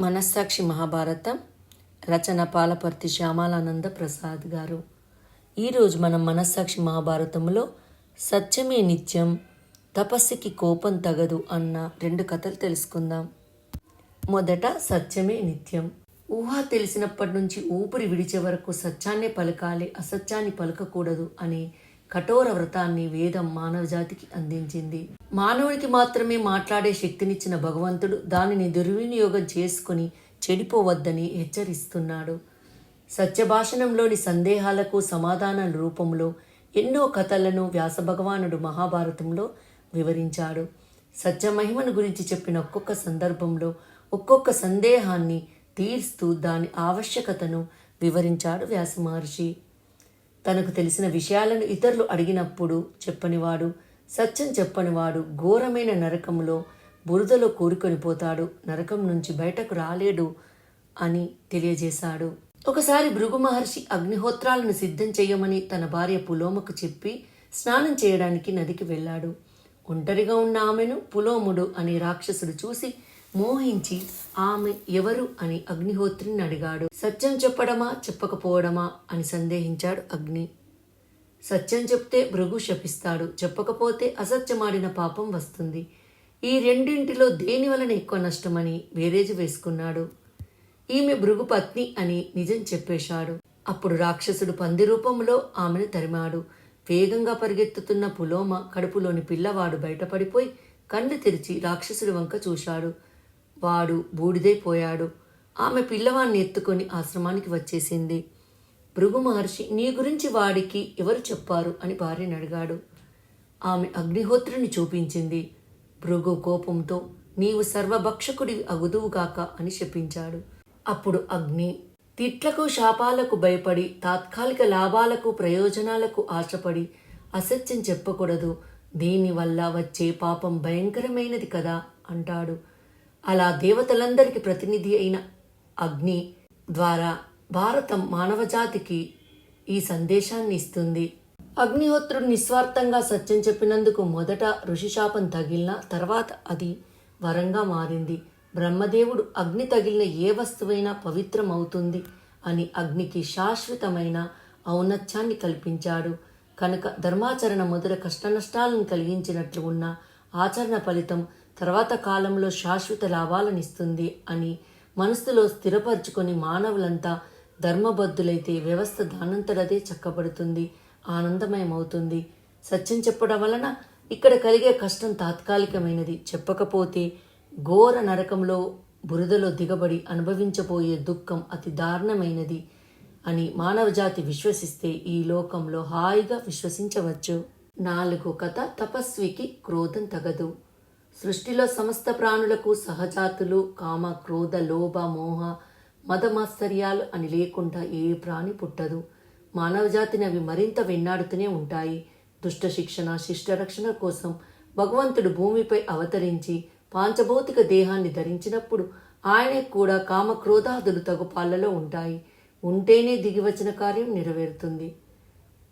మనస్సాక్షి మహాభారతం రచన పాలపర్తి శ్యామాలానంద ప్రసాద్ గారు. ఈరోజు మనం మనస్సాక్షి మహాభారతంలో సత్యమే నిత్యం తపస్సుకి కోపం తగదు అన్న రెండు కథలు తెలుసుకుందాం. మొదట సత్యమే నిత్యం. ఊహ తెలిసినప్పటి నుంచి ఊపిరి విడిచే వరకు సత్యాన్నే పలకాలి అసత్యాన్ని పలకకూడదు అనే కఠోర వ్రతాన్ని వేదం మానవజాతికి అందించింది. మానవునికి మాత్రమే మాట్లాడే శక్తినిచ్చిన భగవంతుడు దానిని దుర్వినియోగం చేసుకుని చెడిపోవద్దని హెచ్చరిస్తున్నాడు. సత్యభాషణంలోని సందేహాలకు సమాధానాల రూపంలో ఎన్నో కథలను వ్యాసభగవానుడు మహాభారతంలో వివరించాడు. సత్యమహిమను గురించి చెప్పిన ఒక్కొక్క సందర్భంలో ఒక్కొక్క సందేహాన్ని తీర్స్తూ దాని ఆవశ్యకతను వివరించాడు వ్యాస మహర్షి. తనకు తెలిసిన విషయాలను ఇతరులు అడిగినప్పుడు చెప్పనివాడు సత్యం చెప్పనివాడు ఘోరమైన నరకంలో బురదలో కూరుకొని పోతాడు నరకం నుంచి బయటకు రాలేడు అని తెలియజేశాడు. ఒకసారి భృగు మహర్షి అగ్నిహోత్రాలను సిద్ధం చేయమని తన భార్య పులోమకు చెప్పి స్నానం చేయడానికి నదికి వెళ్ళాడు. ఒంటరిగా ఉన్న ఆమెను పులోముడు అనే రాక్షసుడు చూసి మోహించి ఆమె ఎవరు? అని అగ్నిహోత్రిని అడిగాడు. సత్యం చెప్పడమా? చెప్పకపోవడమా? అని సందేహించాడు అగ్ని. సత్యం చెప్తే భృగు శపిస్తాడు చెప్పకపోతే అసత్యమాడిన పాపం వస్తుంది. ఈ రెండింటిలో దేని వలన ఎక్కువ నష్టమని వేరేజు వేసుకున్నాడు? ఈమె భృగు పత్ని అని నిజం చెప్పేశాడు. అప్పుడు రాక్షసుడు పంది రూపంలో ఆమెను తరిమాడు. వేగంగా పరిగెత్తుతున్న పులోమ కడుపులోని పిల్లవాడు బయటపడిపోయి కళ్ళు తెరిచి రాక్షసుడి వంక చూశాడు. వాడు బూడిదైపోయాడు. ఆమె పిల్లవాణ్ణి ఎత్తుకొని ఆశ్రమానికి వచ్చేసింది. భృగు మహర్షి నీ గురించి వాడికి ఎవరు చెప్పారు? అని భార్యను అడిగాడు. ఆమె అగ్నిహోత్రుని చూపించింది. భృగు కోపంతో నీవు సర్వభక్షకుడి అగుదువుగాక అని శపించాడు. అప్పుడు అగ్ని తిట్లకు శాపాలకు భయపడి తాత్కాలిక లాభాలకు ప్రయోజనాలకు ఆశపడి అసత్యం చెప్పకూడదు. దీనివల్ల వచ్చే పాపం భయంకరమైనది కదా అంటాడు. అలా దేవతలందరికీ ప్రతినిధి అయిన అగ్ని ద్వారా భారతం మానవజాతికి ఈ సందేశాన్ని ఇస్తుంది. అగ్నిహోత్రుడు నిస్వార్థంగా సత్యం చెప్పినందుకు మొదట ఋషిశాపం తగిలిన తర్వాత అది వరంగా మారింది. బ్రహ్మదేవుడు అగ్ని తగిలిన ఏ వస్తువైనా పవిత్రం అవుతుంది అని అగ్నికి శాశ్వతమైన ఔన్నత్యాన్ని కల్పించాడు. కనుక ధర్మాచరణ మొదట కష్టనష్టాలను కలిగించినట్లు ఉన్న ఆచరణ ఫలితం తర్వాత కాలంలో శాశ్వత లాభాలనిస్తుంది అని మనసులో స్థిరపరచుకొని మానవులంతా ధర్మబద్ధులైతే వ్యవస్థ దానంతటదే చక్కబడుతుంది ఆనందమయమవుతుంది. సత్యం చెప్పడం వలన ఇక్కడ కలిగే కష్టం తాత్కాలికమైనది. చెప్పకపోతే ఘోర నరకంలో బురదలో దిగబడి అనుభవించబోయే దుఃఖం అతి దారుణమైనది అని మానవజాతి విశ్వసిస్తే ఈ లోకంలో హాయిగా విశ్వసించవచ్చు. నాలుగు కథ తపస్వికి క్రోధం తగదు. సృష్టిలో సమస్త ప్రాణులకు సహజాతులు కామ క్రోధ లోభ మోహ మదమాశ్చర్యాలు అని లేకుండా ఏ ప్రాణి పుట్టదు. మానవజాతిని అవి మరింత వెన్నాడుతూనే ఉంటాయి. దుష్ట శిక్షణ శిష్టరక్షణ కోసం భగవంతుడు భూమిపై అవతరించి పాంచభౌతిక దేహాన్ని ధరించినప్పుడు ఆయన కూడా కామక్రోధాదులు తగు పాలలో ఉంటాయి. ఉంటేనే దిగివచ్చిన కార్యం నెరవేరుతుంది.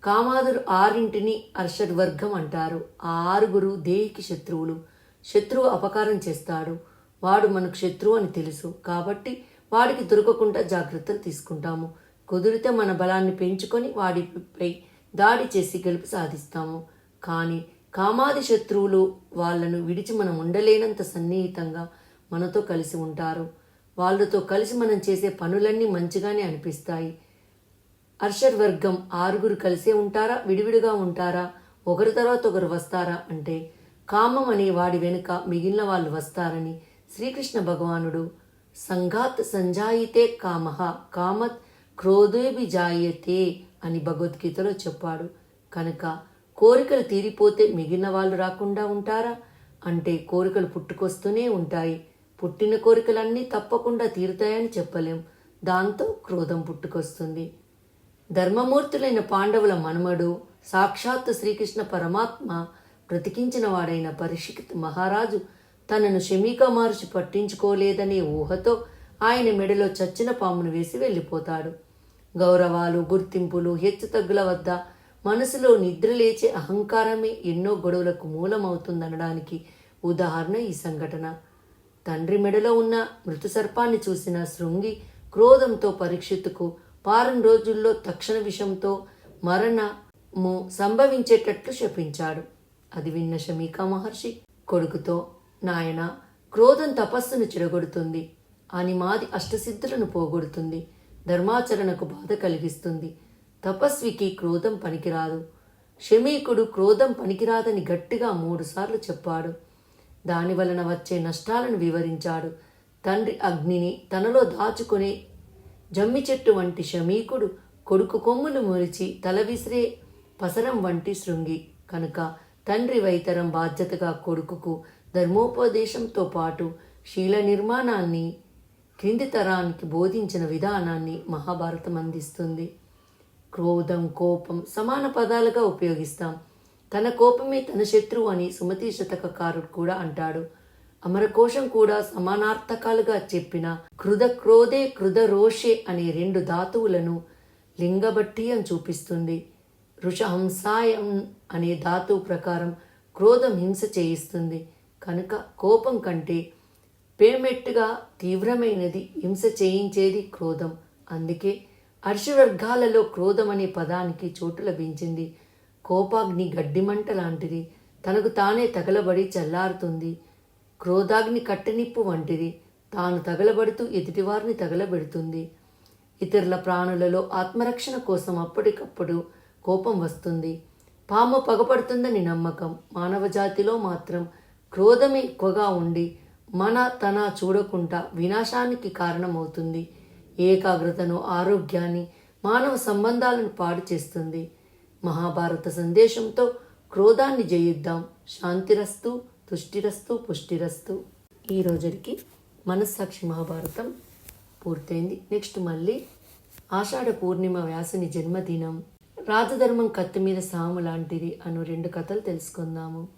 కామాదులు ఆరింటిని అర్షద్వర్గం అంటారు. ఆ ఆరుగురు దేహికి శత్రువులు. శత్రువు అపకారం చేస్తాడు. వాడు మనకు శత్రువు అని తెలుసు. కాబట్టి వాడికి దొరకకుండా జాగ్రత్తలు తీసుకుంటాము. కుదిరితే మన బలాన్ని పెంచుకొని వాడిపై దాడి చేసి గెలుపు సాధిస్తాము. కానీ కామాది శత్రువులు వాళ్ళను విడిచి మనం ఉండలేనంత సన్నిహితంగా మనతో కలిసి ఉంటారు. వాళ్ళతో కలిసి మనం చేసే పనులన్నీ మంచిగానే అనిపిస్తాయి. అర్షర్ వర్గం ఆరుగురు కలిసే ఉంటారా? విడివిడిగా ఉంటారా? ఒకరి తర్వాత ఒకరు వస్తారా? అంటే కామం అనే వాడి వెనుక మిగిలిన వాళ్ళు వస్తారని శ్రీకృష్ణ భగవానుడు సంఘాత్ సంజాయితే కామహ కామత్ క్రోధేభిజాయతే అని భగవద్గీతలో చెప్పాడు. కనుక కోరికలు తీరిపోతే మిగిలిన వాళ్ళు రాకుండా ఉంటారా? అంటే కోరికలు పుట్టుకొస్తూనే ఉంటాయి. పుట్టిన కోరికలన్నీ తప్పకుండా తీరుతాయని చెప్పలేం. దాంతో క్రోధం పుట్టుకొస్తుంది. ధర్మమూర్తులైన పాండవుల మనుమడు సాక్షాత్తు శ్రీకృష్ణ పరమాత్మ బ్రతికించిన వాడైన పరిషిత్ మహారాజు తనను శమీక మహర్షి పట్టించుకోలేదనే ఊహతో ఆయన మెడలో చచ్చిన పామును వేసి వెళ్ళిపోతాడు. గౌరవాలు గుర్తింపులు హెచ్చుతగ్గుల వద్ద మనసులో నిద్రలేచే అహంకారమే ఎన్నో గొడవలకు మూలమవుతుందనడానికి ఉదాహరణ ఈ సంఘటన. తండ్రి మెడలో ఉన్న మృతు సర్పాన్ని చూసిన శృంగి క్రోధంతో పరీక్షిత్తుకు వారం రోజుల్లో తక్షణ విషంతో మరణము సంభవించేటట్లు శపించాడు. అది విన్న శమీకా మహర్షి కొడుకుతో నాయన క్రోధం తపస్సును చెడగొడుతుంది. అని మాది అష్టసిద్ధులను పోగొడుతుంది. ధర్మాచరణకు బాధ కలిగిస్తుంది. తపస్వికి క్రోధం పనికిరాదు. శమీకుడు క్రోధం పనికిరాదని గట్టిగా మూడుసార్లు చెప్పాడు. దాని వలన వచ్చే నష్టాలను వివరించాడు. తండ్రి అగ్నిని తనలో దాచుకునే జమ్మి చెట్టు వంటి శమీకుడు కొడుకు కొమ్ములు మురిచి తల విసిరే పసరం వంటి శృంగి. కనుక తండ్రి వైతరం బాధ్యతగా కొడుకుకు ధర్మోపదేశంతో పాటు శీల నిర్మాణాన్ని క్రింది తరానికి బోధించిన విధానాన్ని మహాభారతం అందిస్తుంది. క్రోధం కోపం సమాన పదాలుగా ఉపయోగిస్తాం. తన కోపమే తన శత్రువు అని సుమతి శతకకారుడు కూడా అంటాడు. అమరకోశం కూడా సమానార్థకాలుగా చెప్పిన కృద క్రోధే కృద రోషే అనే రెండు ధాతువులను లింగబట్టియం చూపిస్తుంది. ఋషహంసాయం అనే ధాతువు ప్రకారం క్రోధం హింస చేయిస్తుంది. కనుక కోపం కంటే పేమెట్టుగా తీవ్రమైనది హింస చేయించేది క్రోధం. అందుకే అర్షవర్గాలలో క్రోధం అనే పదానికి చోటు లభించింది. కోపాగ్ని గడ్డిమంట లాంటిది. తనకు తానే తగలబడి చల్లారుతుంది. క్రోధాగ్ని కట్టెనిప్పు వంటిది. తాను తగలబడుతూ ఎదుటివారిని తగలబెడుతుంది. ఇతరుల ప్రాణులలో ఆత్మరక్షణ కోసం అప్పటికప్పుడు కోపం వస్తుంది. పాము పగపడుతుందని నమ్మకం. మానవ జాతిలో మాత్రం క్రోధమే ఎక్కువగా ఉండి మన తన చూడకుండా వినాశానికి కారణమవుతుంది. ఏకాగ్రతను ఆరోగ్యాన్ని మానవ సంబంధాలను పాడు చేస్తుంది. మహాభారత సందేశంతో క్రోధాన్ని జయిద్దాం. శాంతిరస్తు తుష్టిరస్తు పుష్టిరస్తు. ఈ రోజుకి మనస్సాక్షి మహాభారతం పూర్తయింది. నెక్స్ట్ మళ్ళీ ఆషాఢ పూర్ణిమ వ్యాసుని జన్మదినం. రాజధర్మం కత్తి మీద సాము లాంటిది అను రెండు కథలు తెలుసుకుందాము.